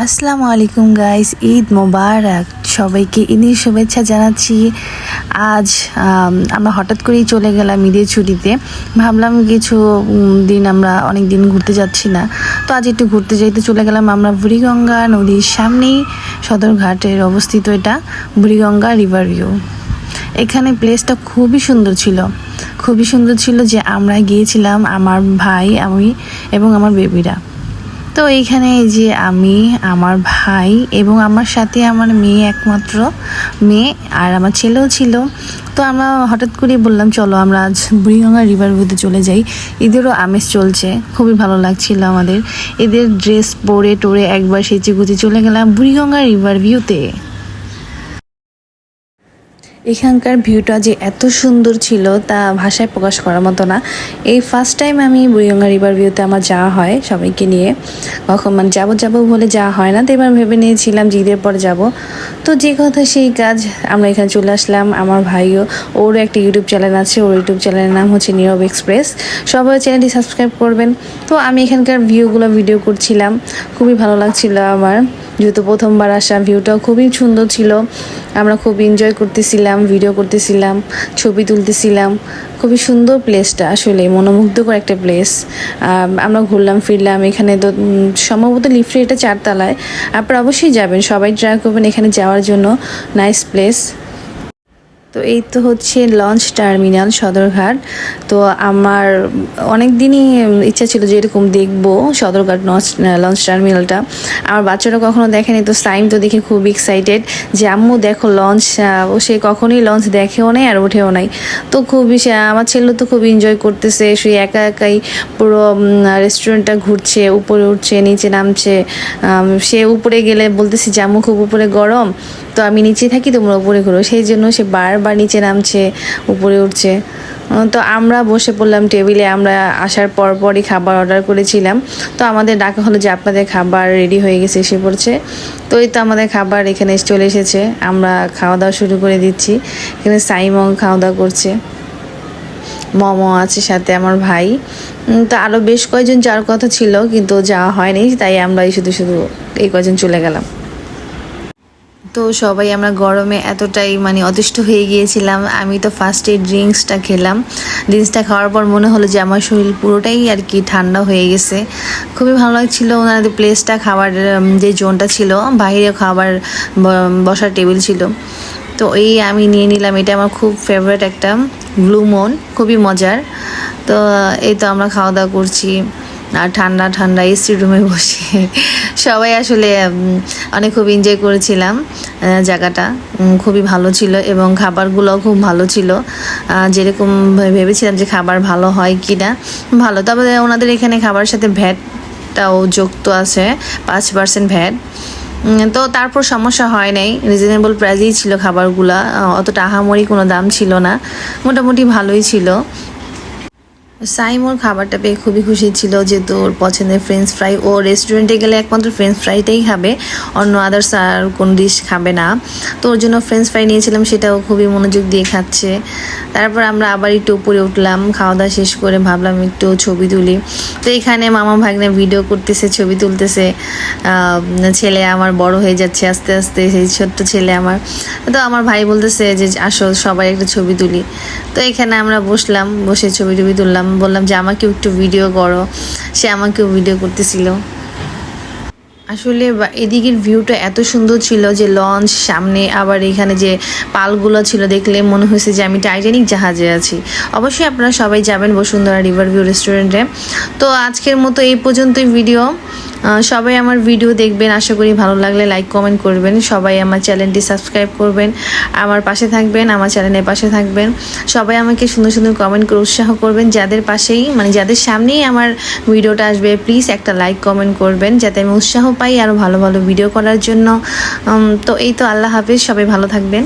আসসালামু আলাইকুম গাইস ঈদ মোবারক। সবাইকে ঈদের শুভেচ্ছা জানাচ্ছি। আজ আমরা হঠাৎ করেই চলে গেলাম ঈদের ছুটিতে। ভাবলাম কিছু দিন আমরা অনেক দিন ঘুরতে যাচ্ছি না। তো আজ একটু ঘুরতে যাইতে চলে গেলাম আমরা বুড়িগঙ্গা নদীর সামনেই। সদরঘাটের অবস্থিত এটা বুড়িগঙ্গা রিভার ভিউ এখানে প্লেসটা খুবই সুন্দর ছিল। খুবই সুন্দর ছিল যে আমরা গিয়েছিলাম আমার ভাই, আমি এবং আমার বেবিরা তো এইখানে এই যে আমি, আমার ভাই এবং আমার সাথে আমার মেয়ে একমাত্র মেয়ে আর আমার ছেলেও ছিল। তো আমরা হঠাৎ করেই বললাম, চলো আমরা আজ বুড়িগঙ্গা রিভার ভিউতে চলে যাই। এদেরও আমেজ চলছে, খুবই ভালো লাগছিল আমাদের। এদের ড্রেস পরে টোরে একবার সেচে গুচে চলে গেলাম বুড়িগঙ্গা রিভার ভিউতে এখানকার ভিউটা যে এত সুন্দর ছিল তা ভাষায় প্রকাশ করার মতো না। এই ফার্স্ট টাইম আমি বুড়িগঙ্গা রিভার ভিউতে আমার যাওয়া হয় সবাইকে নিয়ে। কখন মানে যাব যাব বলে যাওয়া হয় না, তো এবার ভেবে নিয়েছিলাম যে ঈদের পর যাব। তো যে কথা সেই কাজ আমরা এখানে চলে আসলাম। আমার ভাইও, ওরও একটা ইউটিউব চ্যানেল আছে, ওর ইউটিউব চ্যানেলের নাম হচ্ছে নীরব এক্সপ্রেস সবাই চ্যানেলটি সাবস্ক্রাইব করবেন। তো আমি এখানকার ভিউগুলো ভিডিও করছিলাম। খুবই ভালো লাগছিল আমার। যেহেতু প্রথমবার আসা ভিউটাও খুবই সুন্দর ছিল। আমরা খুব এনজয় করতেছিলাম ভিডিও করতেছিলাম, ছবি তুলতেছিলাম। খুবই সুন্দর প্লেসটা আসলে, মনোমুগ্ধকর একটা প্লেস আমরা ঘুরলাম, ফিরলাম, এখানে তো সম্ভবত লিফ্টে এটা চারতলায়। আপনারা অবশ্যই যাবেন, সবাই ট্রাই করবেন এখানে যাওয়ার জন্য। নাইস প্লেস তো এই তো হচ্ছে লঞ্চ টার্মিনাল সদরঘাট। তো আমার অনেক দিনই ইচ্ছা ছিল যে এরকম দেখব সদরঘাট লঞ্চ লঞ্চ টার্মিনালটা। আমার বাচ্চারা কখনো দেখেনি, তো সাইম তো দেখে খুব এক্সাইটেড যে, আম্মু, দেখো লঞ্চ। ও সে কখনোই লঞ্চ দেখেও নাই আর ওঠেও নাই। তো খুবই আমার ছেলে তো খুব এনজয় করতেছে, সে একা একাই পুরো রেস্টুরেন্টটা ঘুরছে, উপরে উঠছে, নিচে নামছে। সে উপরে গেলে বলতেছি যে, আম্মু, খুব উপরে গরম। তো আমি নিচে থাকি, তোমরা উপরে ঘুরো। সেই জন্য সে বারবার নিচে নামছে, উপরে উঠছে। তো আমরা বসে পড়লাম টেবিলে, আমরা আসার পর পরই খাবার অর্ডার করেছিলাম। তো আমাদের ডাকা হলো যে আপনাদের খাবার রেডি হয়ে গেছে, এসে পড়ছে। তো এই তো আমাদের খাবার এখানে চলে এসেছে, আমরা খাওয়া দাওয়া শুরু করে দিচ্ছি। এখানে সাইমং খাওয়া দাওয়া করছে। মমো আছে সাথে, আমার ভাই। তো আরও বেশ কয়েকজন যাওয়ার কথা ছিল, কিন্তু যাওয়া হয়নি, তাই আমরা শুধু শুধু এই কয়জন চলে গেলাম। তো সবাই আমরা গরমে এতটাই মানে অতিষ্ঠ হয়ে গিয়েছিলাম। আমি তো ফার্স্টে ড্রিঙ্কসটা খেলাম। ড্রিঙ্কসটা খাওয়ার পর মনে হলো যে আমার শরীর পুরোটাই আর কি ঠান্ডা হয়ে গেছে। খুবই ভালো লাগছিল ওনাদের প্লেসটা খাবার যে জোনটা ছিল বাইরে খাবার বসার টেবিল ছিল। তো এই আমি নিয়ে নিলাম। এটা আমার খুব ফেভারিট একটা ব্লু মন খুবই মজার। তো এই তো আমরা খাওয়া দাওয়া করছি। আর ঠান্ডা ঠান্ডা এসি রুমে বসে। সবাই আসলে অনেক খুব এনজয় করেছিলাম। জায়গাটা খুবই ভালো ছিল এবং খাবারগুলোও খুব ভালো ছিল। যেরকম ভেবেছিলাম যে খাবার ভালো হয় কি না ভালো। তবে ওনাদের এখানে খাবারের সাথে ভ্যাটটাও যুক্ত আছে, পাঁচ পার্সেন্ট ভ্যাট। তো তারপর সমস্যা হয় নাই। রিজনেবল প্রাইজেই ছিল খাবারগুলা অতটা আহামরি কোনো দাম ছিল না। মোটামুটি ভালোই ছিল। সাইমোর খাবারটা পেয়ে খুবই খুশি ছিল যে তোর পছন্দের ফ্রেঞ্চ ফ্রাই ও রেস্টুরেন্টে গেলে একমাত্র ফ্রেঞ্চ ফ্রাইটাই খাবে, অন্য আদার্স আর কোন ডিশ খাবে না। তো ওর জন্য ফ্রেঞ্চ ফ্রাই নিয়েছিলাম, সেটাও খুবই মনোযোগ দিয়ে খাচ্ছে। তারপর আমরা আবার একটু উপরে উঠলাম, খাওয়া দাওয়া শেষ করে ভাবলাম একটু ছবি তুলি। তো এখানে মামা ভাগ্নে ভিডিও করতেছে, ছবি তুলতেছে। ছেলে আমার বড় হয়ে যাচ্ছে আস্তে আস্তে, সেই ছোট্ট ছেলে আমার। তো আমার ভাই বলতেছে যে, আসো সবাই একটা ছবি তুলি। তো এখানে আমরা বসলাম, বসে ছবি টবি তুললাম। বললাম যে আমাকেও একটু ভিডিও করো। সে আমাকেও ভিডিও করতেছিল। আসলে এদিকের ভিউটা এত সুন্দর ছিল যে লঞ্চ সামনে আবার এখানে যে পালগুলো ছিল, দেখলে মনে হয়েছে যে, আমি টাইটানিক জাহাজে আছি। অবশ্যই আপনারা সবাই যাবেন বসুন্ধরা রিভার ভিউ রেস্টুরেন্টে তো আজকের মতো এই পর্যন্তই ভিডিও সবাই আমার ভিডিও দেখবেন। আশা করি ভালো লাগলে লাইক কমেন্ট করবেন। সবাই আমার চ্যানেলটি সাবস্ক্রাইব করবেন। আমার পাশে থাকবেন, আমার চ্যানেলের পাশে থাকবেন। সবাই আমাকে সুন্দর সুন্দর কমেন্ট করে উৎসাহ করবেন। যাদের পাশেই মানে যাদের সামনেই আমার ভিডিওটা আসবে প্লিজ একটা লাইক কমেন্ট করবেন। যাতে আমি উৎসাহ পাই আরও ভালো ভালো ভিডিও করার জন্য। তো এই তো আল্লাহ হাফিজ, সবাই ভালো থাকবেন।